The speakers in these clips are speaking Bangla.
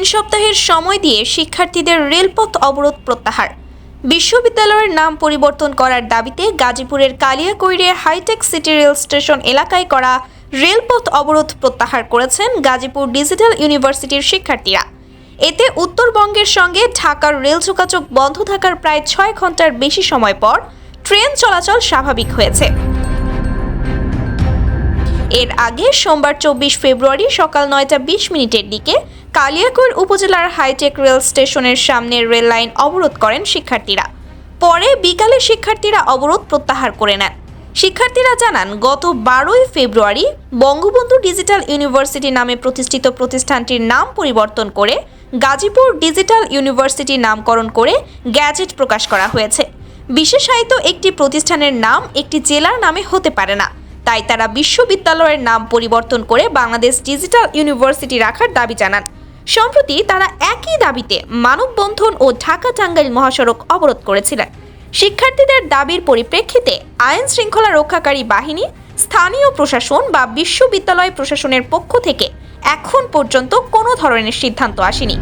তিন সপ্তাহের সময় দিয়ে শিক্ষার্থীদের রেলপথ অবরোধ প্রত্যাহার। বিশ্ববিদ্যালয়ের নাম পরিবর্তন করার দাবিতে গাজীপুরের কালিয়াকৈরে hi tech city rail station এলাকায় করা রেলপথ অবরোধ প্রত্যাহার করেছেন গাজীপুর ডিজিটাল ইউনিভার্সিটির শিক্ষার্থীরা। এতে উত্তরবঙ্গের সঙ্গে ঢাকার রেল যোগাযোগ বন্ধ থাকার প্রায় ছয় ঘণ্টার বেশি সময় পর ট্রেন চলাচল স্বাভাবিক হয়েছে। এর আগে সোমবার চব্বিশ ফেব্রুয়ারি সকাল নয়টা বিশ মিনিটের দিকে কালিয়াকৈর উপজেলার হাইটেক রেল স্টেশনের সামনে রেল লাইন অবরোধ করেন শিক্ষার্থীরা। পরে বিকালে শিক্ষার্থীরা অবরোধ প্রত্যাহার করে নেন। শিক্ষার্থীরা জানান, গত বারোই ফেব্রুয়ারি বঙ্গবন্ধু ডিজিটাল ইউনিভার্সিটি নামে প্রতিষ্ঠিত প্রতিষ্ঠানটির নাম পরিবর্তন করে গাজীপুর ডিজিটাল ইউনিভার্সিটি নামকরণ করে গ্যাজেট প্রকাশ করা হয়েছে। বিশেষায়িত একটি প্রতিষ্ঠানের নাম একটি জেলার নামে হতে পারে না। তাই তারা বিশ্ববিদ্যালয়ের নাম পরিবর্তন করে বাংলাদেশ ডিজিটাল ইউনিভার্সিটি রাখার দাবি জানান। সম্প্রতি তারা একই দাবিতে মানববন্ধন ও ঢাকা টাঙ্গাইল মহাসড়ক অবরোধ করেছিলেন। শিক্ষার্থীদের দাবির পরিপ্রেক্ষিতে আইন শৃঙ্খলা রক্ষাকারী বাহিনী, স্থানীয় প্রশাসন বা বিশ্ববিদ্যালয় প্রশাসনের পক্ষ থেকে এখন পর্যন্ত কোনো ধরনের সিদ্ধান্ত আসেনি।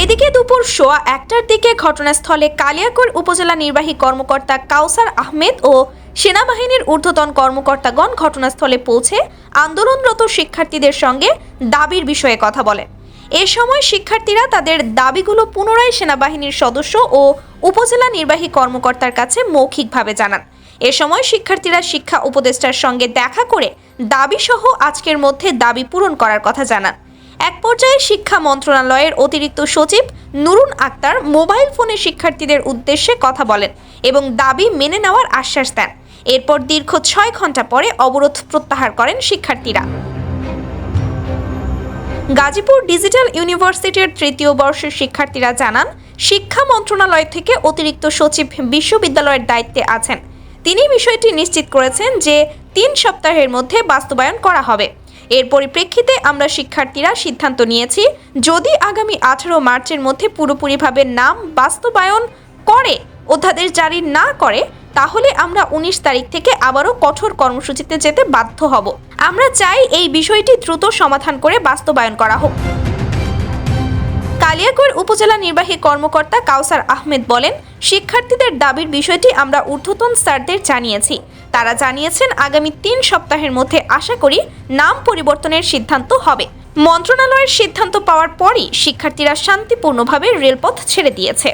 এদিকে দুপুর সোয়া একটার দিকে ঘটনাস্থলে কালিয়াকৈর উপজেলা নির্বাহী কর্মকর্তা কাউসার আহমেদ ও সেনাবাহিনীর ঊর্ধ্বতন কর্মকর্তাগণ ঘটনাস্থলে পৌঁছে আন্দোলনরত শিক্ষার্থীদের সঙ্গে দাবির বিষয়ে কথা বলেন এ সময় শিক্ষার্থীরা তাদের দাবিগুলো পুনরায় সেনাবাহিনীর সদস্য ও উপজেলা নির্বাহী কর্মকর্তার কাছে মৌখিকভাবে জানান। এ সময় শিক্ষার্থীরা শিক্ষা উপদেষ্টার সঙ্গে দেখা করে দাবিসহ আজকের মধ্যে দাবি পূরণ করার কথা জানান। এক পর্যায়ে শিক্ষা মন্ত্রণালয়ের অতিরিক্ত সচিব নুরুন আক্তার মোবাইল ফোনে শিক্ষার্থীদের উদ্দেশ্যে কথা বলেন এবং দাবি মেনে নেওয়ার আশ্বাস দেন। এরপর দীর্ঘ ছয় ঘণ্টা পরে অবরোধ প্রত্যাহার করেন শিক্ষার্থীরা। গাজীপুর ডিজিটাল ইউনিভার্সিটির তৃতীয় বর্ষের শিক্ষার্থীরা জানান, শিক্ষা মন্ত্রণালয় থেকে অতিরিক্ত সচিব বিশ্ববিদ্যালয়ের দায়িত্বে আছেন। তিনি বিষয়টি নিশ্চিত করেছেন যে তিন সপ্তাহের মধ্যে বাস্তবায়ন করা হবে। এর পরিপ্রেক্ষিতে আমরা শিক্ষার্থীরা সিদ্ধান্ত নিয়েছি, যদি আগামী আঠারো মার্চের মধ্যে পুরোপুরিভাবে নাম বাস্তবায়ন করে, অধ্যাদেশ জারি না করে, তাহলে আমরা উনিশ তারিখ থেকে আবারও কঠোর কর্মসূচিতে যেতে বাধ্য হব। আমরা চাই এই বিষয়টি দ্রুত সমাধান করে বাস্তবায়ন করা হোক। কালিয়াকৈর উপজেলা নির্বাহী কর্মকর্তা কাউসার আহমেদ বলেন, শিক্ষার্থীদের দাবির বিষয়টি আমরা ঊর্ধ্বতন স্যারদের জানিয়েছি। তারা জানিয়েছেন, আগামী তিন সপ্তাহের মধ্যে আশা করি নাম পরিবর্তনের সিদ্ধান্ত হবে। মন্ত্রণালয়ের সিদ্ধান্ত পাওয়ার পরই শিক্ষার্থীরা শান্তিপূর্ণভাবে রেলপথ ছেড়ে দিয়েছে।